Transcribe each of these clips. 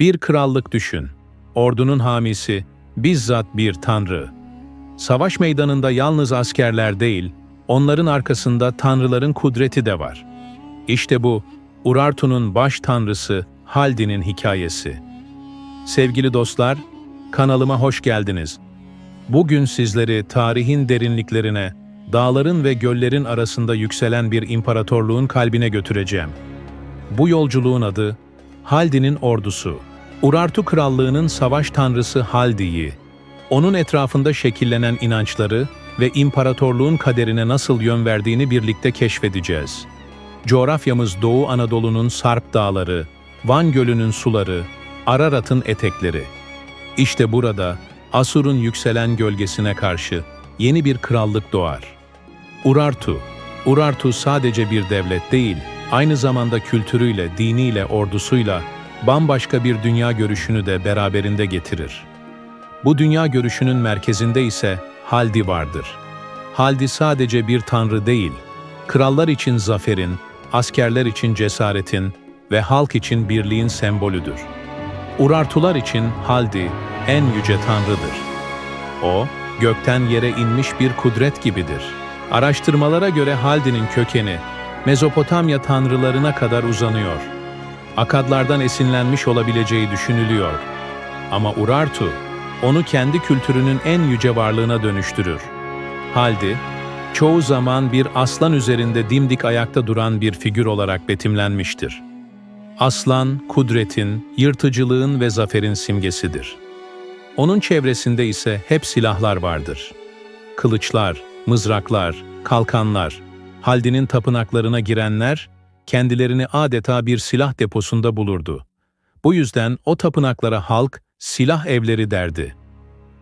Bir krallık düşün. Ordunun hamisi, bizzat bir tanrı. Savaş meydanında yalnız askerler değil, onların arkasında tanrıların kudreti de var. İşte bu, Urartu'nun baş tanrısı Haldi'nin hikayesi. Sevgili dostlar, kanalıma hoş geldiniz. Bugün sizleri tarihin derinliklerine, dağların ve göllerin arasında yükselen bir imparatorluğun kalbine götüreceğim. Bu yolculuğun adı Haldi'nin ordusu. Urartu krallığının savaş tanrısı Haldi'yi, onun etrafında şekillenen inançları ve imparatorluğun kaderine nasıl yön verdiğini birlikte keşfedeceğiz. Coğrafyamız Doğu Anadolu'nun Sarp Dağları, Van Gölü'nün suları, Ararat'ın etekleri. İşte burada Asur'un yükselen gölgesine karşı yeni bir krallık doğar. Urartu. Urartu sadece bir devlet değil, aynı zamanda kültürüyle, diniyle, ordusuyla bambaşka bir dünya görüşünü de beraberinde getirir. Bu dünya görüşünün merkezinde ise Haldi vardır. Haldi sadece bir tanrı değil, krallar için zaferin, askerler için cesaretin ve halk için birliğin sembolüdür. Urartular için Haldi en yüce tanrıdır. O, gökten yere inmiş bir kudret gibidir. Araştırmalara göre Haldi'nin kökeni, Mezopotamya tanrılarına kadar uzanıyor. Akadlardan esinlenmiş olabileceği düşünülüyor. Ama Urartu, onu kendi kültürünün en yüce varlığına dönüştürür. Haldi, çoğu zaman bir aslan üzerinde dimdik ayakta duran bir figür olarak betimlenmiştir. Aslan, kudretin, yırtıcılığın ve zaferin simgesidir. Onun çevresinde ise hep silahlar vardır. Kılıçlar, mızraklar, kalkanlar, Haldi'nin tapınaklarına girenler, kendilerini adeta bir silah deposunda bulurdu. Bu yüzden o tapınaklara halk, silah evleri derdi.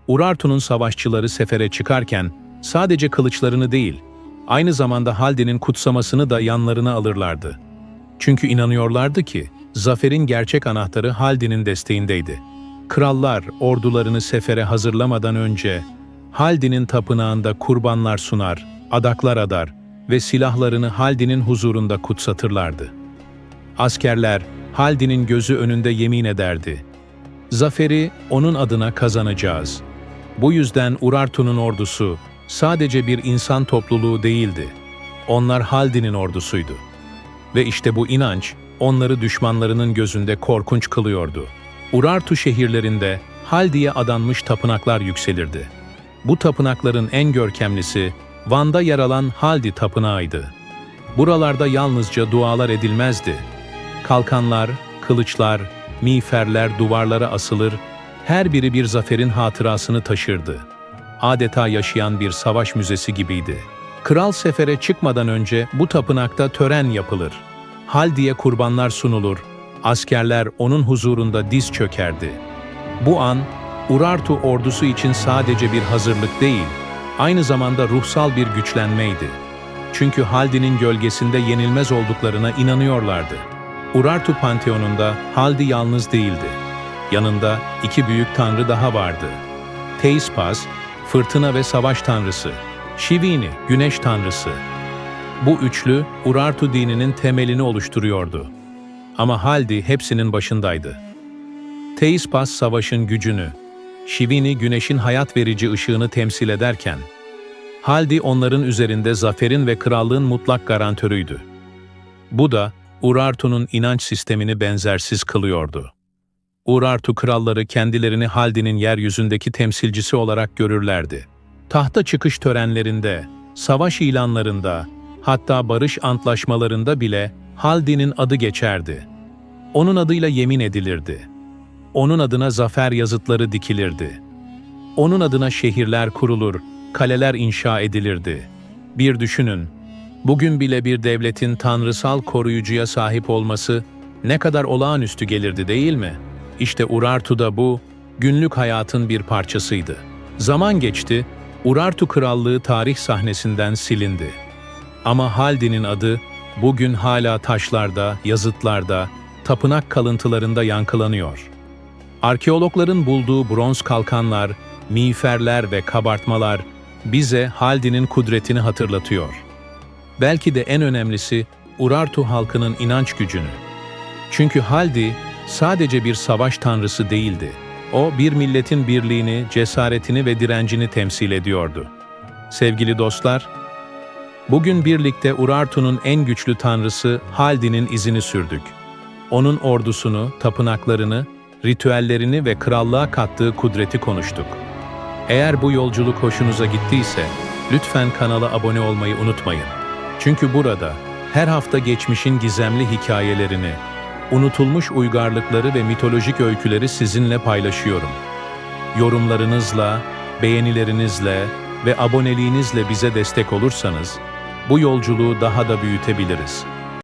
Urartu'nun savaşçıları sefere çıkarken, sadece kılıçlarını değil, aynı zamanda Haldi'nin kutsamasını da yanlarına alırlardı. Çünkü inanıyorlardı ki, zaferin gerçek anahtarı Haldi'nin desteğindeydi. Krallar ordularını sefere hazırlamadan önce, Haldi'nin tapınağında kurbanlar sunar, adaklar adar ve silahlarını Haldi'nin huzurunda kutsatırlardı. Askerler, Haldi'nin gözü önünde yemin ederdi. Zaferi onun adına kazanacağız. Bu yüzden Urartu'nun ordusu sadece bir insan topluluğu değildi. Onlar Haldi'nin ordusuydu. Ve işte bu inanç onları düşmanlarının gözünde korkunç kılıyordu. Urartu şehirlerinde Haldi'ye adanmış tapınaklar yükselirdi. Bu tapınakların en görkemlisi Van'da yer alan Haldi Tapınağı'ydı. Buralarda yalnızca dualar edilmezdi. Kalkanlar, kılıçlar, miğferler duvarlara asılır, her biri bir zaferin hatırasını taşırdı. Adeta yaşayan bir savaş müzesi gibiydi. Kral sefere çıkmadan önce bu tapınakta tören yapılır. Haldi'ye kurbanlar sunulur, askerler onun huzurunda diz çökerdi. Bu an, Urartu ordusu için sadece bir hazırlık değil, aynı zamanda ruhsal bir güçlenmeydi. Çünkü Haldi'nin gölgesinde yenilmez olduklarına inanıyorlardı. Urartu Panteonu'nda Haldi yalnız değildi. Yanında iki büyük tanrı daha vardı. Teispas, fırtına ve savaş tanrısı, Shivini, güneş tanrısı. Bu üçlü Urartu dininin temelini oluşturuyordu. Ama Haldi hepsinin başındaydı. Teispas savaşın gücünü, Shivini güneşin hayat verici ışığını temsil ederken, Haldi onların üzerinde zaferin ve krallığın mutlak garantörüydü. Bu da Urartu'nun inanç sistemini benzersiz kılıyordu. Urartu kralları kendilerini Haldi'nin yeryüzündeki temsilcisi olarak görürlerdi. Tahta çıkış törenlerinde, savaş ilanlarında, hatta barış antlaşmalarında bile Haldi'nin adı geçerdi. Onun adıyla yemin edilirdi. Onun adına zafer yazıtları dikilirdi. Onun adına şehirler kurulur, kaleler inşa edilirdi. Bir düşünün, bugün bile bir devletin tanrısal koruyucuya sahip olması ne kadar olağanüstü gelirdi değil mi? İşte Urartu'da bu, günlük hayatın bir parçasıydı. Zaman geçti, Urartu Krallığı tarih sahnesinden silindi. Ama Haldi'nin adı bugün hala taşlarda, yazıtlarda, tapınak kalıntılarında yankılanıyor. Arkeologların bulduğu bronz kalkanlar, miğferler ve kabartmalar bize Haldi'nin kudretini hatırlatıyor. Belki de en önemlisi Urartu halkının inanç gücünü. Çünkü Haldi sadece bir savaş tanrısı değildi. O bir milletin birliğini, cesaretini ve direncini temsil ediyordu. Sevgili dostlar, bugün birlikte Urartu'nun en güçlü tanrısı Haldi'nin izini sürdük. Onun ordusunu, tapınaklarını, ritüellerini ve krallığa kattığı kudreti konuştuk. Eğer bu yolculuk hoşunuza gittiyse, lütfen kanala abone olmayı unutmayın. Çünkü burada her hafta geçmişin gizemli hikayelerini, unutulmuş uygarlıkları ve mitolojik öyküleri sizinle paylaşıyorum. Yorumlarınızla, beğenilerinizle ve aboneliğinizle bize destek olursanız, bu yolculuğu daha da büyütebiliriz.